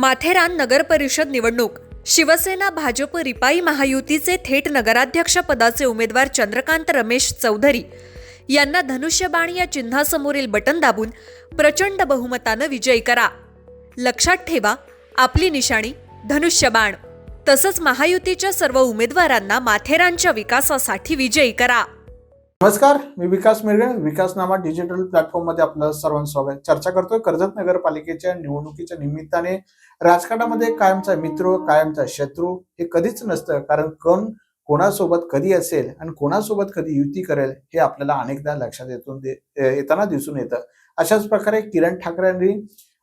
माथेरान नगर परिषद निवडणूक. शिवसेना भाजप रिपाई महायुतीचे थेट नगराध्यक्ष पदाचे उमेदवार चंद्रकांत रमेश चौधरी. यांना धनुष्यबाण या चिन्हासमोरील बटन दाबून प्रचंड बहुमतानं विजयी करा. लक्षात ठेवा आपली निशाणी धनुष्यबाण तसंच महायुतीच्या सर्व उमेदवारांना माथेरानच्या विकासासाठी विजयी करा. नमस्कार मी विकास मिरगे विकासनामा डिजिटल प्लॅटफॉर्ममध्ये आपलं सर्वांचं स्वागत. चर्चा करतोय कर्जत नगरपालिकेच्या निवडणुकीच्या निमित्ताने. राजकारणामध्ये कायमचा मित्र कायमचा शत्रू हे कधीच नसतं कारण कोण कोणासोबत कधी असेल आणि कोणासोबत कधी युती करेल हे आपल्याला अनेकदा लक्षात येतून येताना दिसून येतं. अशाच प्रकारे किरण ठाकरे यांनी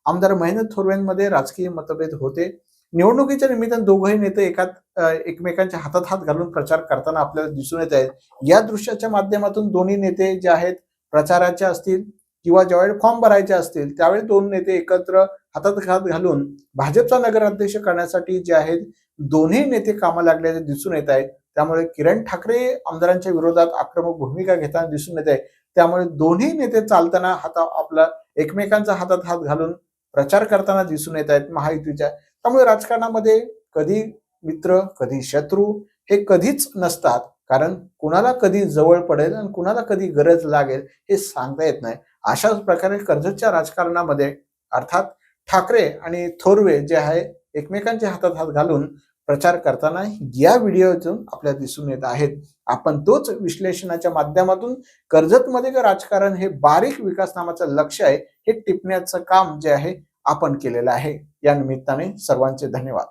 आमदार महेंद्र थोरवेंमध्ये राजकीय मतभेद होते. निवडणुकीच्या निमित्तानं दोघंही नेते एकात एकमेकांच्या हातात हात घालून प्रचार करताना आपल्याला दिसून येत आहेत. या दृश्याच्या माध्यमातून दोन्ही नेते जे आहेत प्रचाराचे असतील किंवा ज्यावेळी फॉर्म भरायचे असतील त्यावेळी दोन नेते एकत्र हातात हात घालून भाजपचा नगराध्यक्ष करण्यासाठी जे आहेत दोन्ही नेते कामा लागल्याचे दिसून येत आहेत त्यामुळे किरण ठाकरे आमदारांच्या विरोधात आक्रमक भूमिका घेताना दिसून येत आहे. त्यामुळे दोन्ही नेते चालताना हाता आपला एकमेकांचा हातात हात घालून प्रचार करताना दिसून येत आहेत महायुतीच्या त्यामुळे राजकारणामध्ये कधी मित्र कधी शत्रू हे कधीच नसतात. कारण कुणाला कधी जवळ पडेल आणि कुणाला कधी गरज लागेल हे सांगता येत नाही. अशाच प्रकारे कर्जतच्या राजकारणामध्ये अर्थात ठाकरे आणि थोरवे जे आहे एकमेकांच्या हातात हात घालून प्रचार करताना या व्हिडिओतून आपल्याला दिसून येत आहेत. आपण तोच विश्लेषणाच्या माध्यमातून कर्जतमध्ये राजकारण हे बारीक विकास नामाचं लक्ष आहे हे टिपण्याचं काम जे आहे आपण केलेलं आहे. या निमित्ताने सर्वांचे धन्यवाद.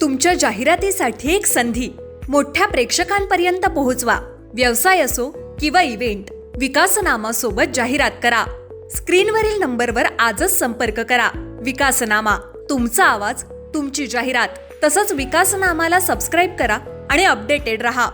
तुमच्या जाहिरातीसाठी एक संधी. मोठ्या प्रेक्षकांपर्यंत पोहोचवा. व्यवसाय असो किंवा इव्हेंट विकासनामासोबत जाहिरात करा. स्क्रीनवरील नंबरवर आजच संपर्क करा. विकासनामा तुमचा आवाज तुमची जाहिरात तसंच विकासनामाला सबस्क्राईब करा आणि अपडेटेड रहा.